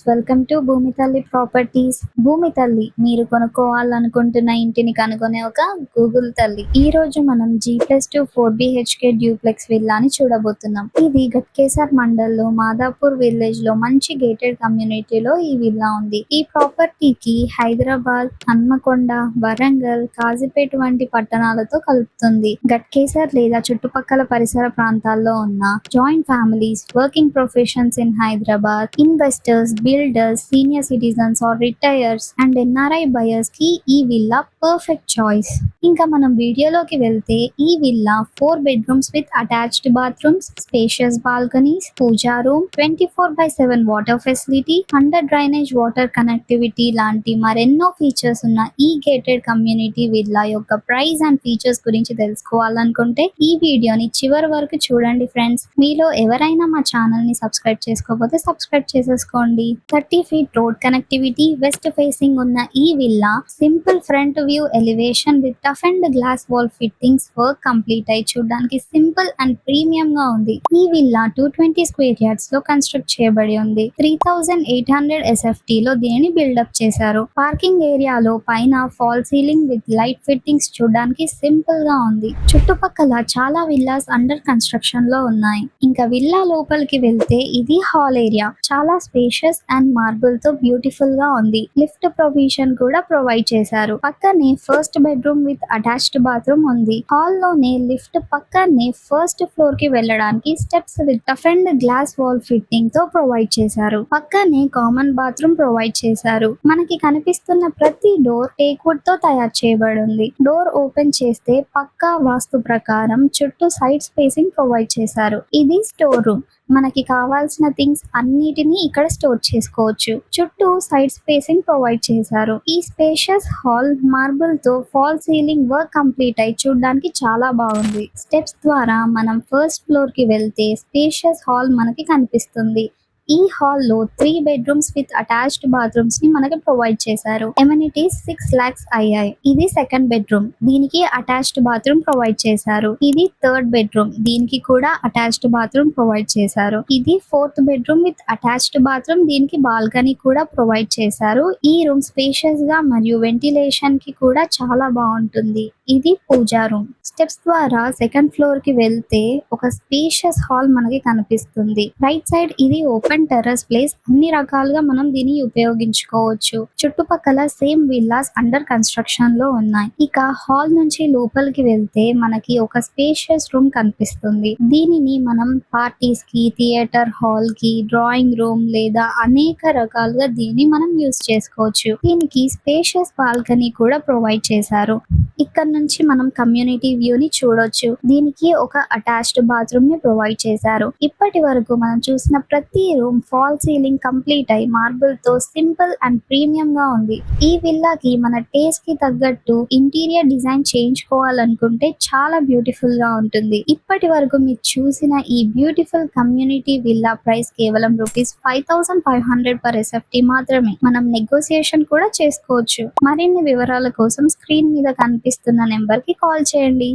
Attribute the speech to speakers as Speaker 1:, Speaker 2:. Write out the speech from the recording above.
Speaker 1: Friends welcome to భూమి తల్లి properties. భూమి తల్లి మీరు కొనుక్కోవాలనుకుంటున్న ఇంటిని కనుగొనే ఒక గూగుల్ తల్లి. ఈ రోజు మనం G plus two four BHK duplex విల్లాని చూడబోతున్నాం. ఇది గట్కేసర్ మండల్లో మాదాపూర్ విలేజ్లో మంచి గేటెడ్ కమ్యూనిటీలో ఈ విల్లా ఉంది. ఈ ప్రాపర్టీకి హైదరాబాద్ హన్మకొండ వరంగల్ కాజీపేట వంటి పట్టణాలతో కలుపుతుంది. గట్కేసర్ లేదా చుట్టుపక్కల పరిసర ప్రాంతాల్లో ఉన్న joint families working professions in Hyderabad investors builders senior citizens or retires and NRI బయర్స్కి ఈ విల్లా పర్ఫెక్ట్ చాయిస్ ఇంకా మనం వీడియోలోకి వెళ్తే ఈ villa four bedrooms with attached bathrooms spacious balconies pooja room twenty four by seven water facility under drainage water connectivity లాంటి మరెన్నో features ఉన్న ఈ గేటెడ్ కమ్యూనిటీ విల్లా యొక్క ప్రైస్ అండ్ ఫీచర్స్ గురించి తెలుసుకోవాలనుకుంటే ఈ వీడియోని చివరి వరకు చూడండి ఫ్రెండ్స్ మీలో ఎవరైనా మా ఛానల్ని సబ్స్క్రైబ్ చేసుకోకపోతే సబ్స్క్రైబ్ చేసేసుకోండి. Thirty feet road connectivity west facing ఉన్న ఈ villa simple front view elevation with tough and glass wall fittings work complete అయి చూడడానికి సింపుల్ అండ్ ప్రీమియం గా ఉంది. ఈ విల్లా టూ ట్వంటీ స్క్వేర్ యార్డ్స్లో కన్స్ట్రక్ట్ చేయబడి ఉంది. Three thousand eight hundred SFT లో దీనిని బిల్డప్ చేశారు. పార్కింగ్ ఏరియాలో పైన fall ceiling with light fittings చూడడానికి సింపుల్గా ఉంది. చుట్టుపక్కల చాలా విల్లాస్ అండర్ కన్స్ట్రక్షన్లో ఉన్నాయి. ఇంకా విల్లా లోపలికి వెళ్తే ఇది హాల్ ఏరియా చాలా స్పేషియస్ అండ్ మార్బుల్తో బ్యూటిఫుల్గా ఉంది. లిఫ్ట్ ప్రొవిజన్ కూడా ప్రొవైడ్ చేశారు. పక్కనే first bedroom with attached bathroom ఉంది. హాల్లోనే లిఫ్ట్ పక్కనే ఫస్ట్ ఫ్లోర్కి వెళ్ళడానికి steps with tough and glass wall ఫిట్టింగ్తో provide చేశారు. పక్కనే కామన్ బాత్రూమ్ ప్రొవైడ్ చేశారు. మనకి కనిపిస్తున్న ప్రతి డోర్ టేక్వుడ్తో తయారు చేయబడింది. డోర్ ఓపెన్ చేస్తే పక్కా వాస్తు ప్రకారం చుట్టూ సైడ్ స్పేసింగ్ ప్రొవైడ్ చేశారు. ఇది స్టోర్ రూమ్ మనకి కావాల్సిన థింగ్స్ అన్నిటినీ ఇక్కడ స్టోర్ చేసుకోవచ్చు. చుట్టూ సైడ్ స్పేసింగ్ ప్రొవైడ్ చేశారు. ఈ స్పేషియస్ హాల్ మార్బుల్తో ఫాల్ సీలింగ్ వర్క్ కంప్లీట్ అయి చూడడానికి చాలా బాగుంది. స్టెప్స్ ద్వారా మనం ఫస్ట్ ఫ్లోర్కి వెళ్తే స్పేషియస్ హాల్ మనకి కనిపిస్తుంది. ఈ హాల్లో త్రీ బెడ్రూమ్స్ విత్ అటాచ్డ్ బాత్రూమ్స్ని మనకి ప్రొవైడ్ చేశారు. ఎమ్యూనిటీస్ సిక్స్ లాక్స్ అయ్యాయి. ఇది సెకండ్ బెడ్రూమ్ దీనికి అటాచ్డ్ బాత్రూమ్ ప్రొవైడ్ చేశారు. ఇది థర్డ్ బెడ్రూమ్ దీనికి కూడా అటాచ్డ్ బాత్రూమ్ ప్రొవైడ్ చేశారు. ఇది fourth bedroom with attached bathroom దీనికి బాల్కనీ కూడా ప్రొవైడ్ చేశారు. ఈ రూమ్ స్పేషియస్గా మరియు వెంటిలేషన్కి కూడా చాలా బాగుంటుంది. ఇది పూజా రూమ్ స్టెప్స్ ద్వారా సెకండ్ ఫ్లోర్కి వెళ్తే ఒక స్పేషియస్ హాల్ మనకి కనిపిస్తుంది. రైట్ సైడ్ ఇది ఓపెన్ ఓపెన్ టెర్రస్ ప్లేస్ అన్ని రకాలుగా మనం దీన్ని ఉపయోగించుకోవచ్చు. చుట్టుపక్కల సేమ్ విల్లాస్ అండర్ కన్స్ట్రక్షన్లో ఉన్నాయి. ఇక హాల్ నుంచి లోపలికి వెళ్తే మనకి ఒక స్పేషియస్ రూమ్ కనిపిస్తుంది. దీనిని మనం పార్టీస్కి థియేటర్ హాల్కి డ్రాయింగ్ రూమ్ లేదా అనేక రకాలుగా దీన్ని మనం యూస్ చేసుకోవచ్చు. దీనికి స్పేషియస్ బాల్కనీ కూడా ప్రొవైడ్ చేశారు. ఇక్కడ నుంచి మనం కమ్యూనిటీ వ్యూ ని చూడొచ్చు. దీనికి ఒక అటాచ్డ్ బాత్రూమ్ని ప్రొవైడ్ చేశారు. ఇప్పటి వరకు మనం చూసిన ప్రతి రూమ్ ఫాల్ సీలింగ్ కంప్లీట్ అయి మార్బుల్తో సింపుల్ అండ్ ప్రీమియం గా ఉంది. ఈ విల్లాకి మన టేస్ట్కి తగ్గట్టు ఇంటీరియర్ డిజైన్ చేయించుకోవాలనుకుంటే చాలా బ్యూటిఫుల్గా ఉంటుంది. ఇప్పటి వరకు మీరు చూసిన ఈ బ్యూటిఫుల్ కమ్యూనిటీ విల్లా ప్రైస్ కేవలం rupees five thousand five hundred per SFT మాత్రమే. మనం నెగోసియేషన్ కూడా చేసుకోవచ్చు. మరిన్ని వివరాల కోసం స్క్రీన్ మీద కనిపిస్తున్న నెంబర్కి కాల్ చేయండి.